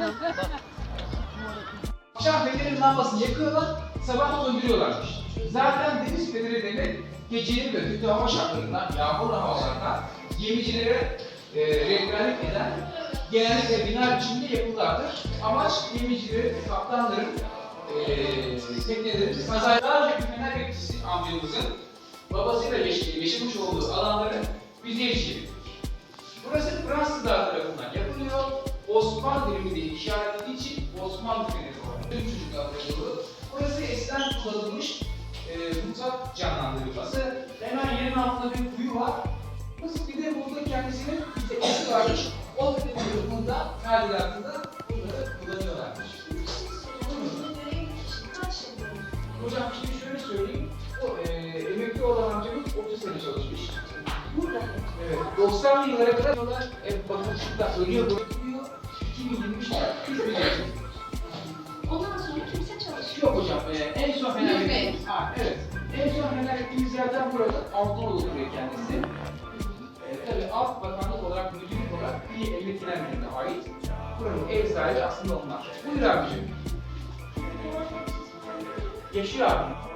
Bak. Akşam fenerin lambasını yakıyorlar, sabah söndürüyorlarmış. Zaten deniz feneri demek gecenin ve kötü hava şartlarından, yağmur havalarından gemicilere e, rehberlik eden genellikle bina biçiminde yapılardır. Amaç gemicilerin, kaptanların, e, teknelerin kazaya daha önce bir fener bekçisi amcamızın babasıyla yaşamış olduğu alanları bize ilişkilir. Burası tarafından yapılıyor. Osmanlı devrinde işaret ettiği için Osmanlı feneri olarak. Tüm çocuklar yapılıyor. Burası eskiden kullanılmış e, mutfak canlandırılması. Hemen yerin altında bir kuyu var. Burası bir de burada kendisinin bir teknesi varmış. O teknesinde, tadilatında bunları kullanıyorlarmış. Hocam şimdi şöyle söyleyeyim. O e, emekli olan amcamız 30 sene çalışmış. Evet, 90'lı yıllara kadar diyorlar, e, bakın şurada ölüyor, bırakılıyor. 2023'te biz biliyoruz. Ondan sonra kimse çalışıyor. Yok hocam, e, en son Yürüme. ettiğimiz, ha, evet. En son fener ettiğimiz yerden burada, Altınoğlu oturuyor kendisi. E, tabii alt bakanlık olarak, müdürlük olarak bir emekliler müdürlüğüne ait. Buranın ev sahibi aslında onlar. Buyur abicim. Yaşıyor abi.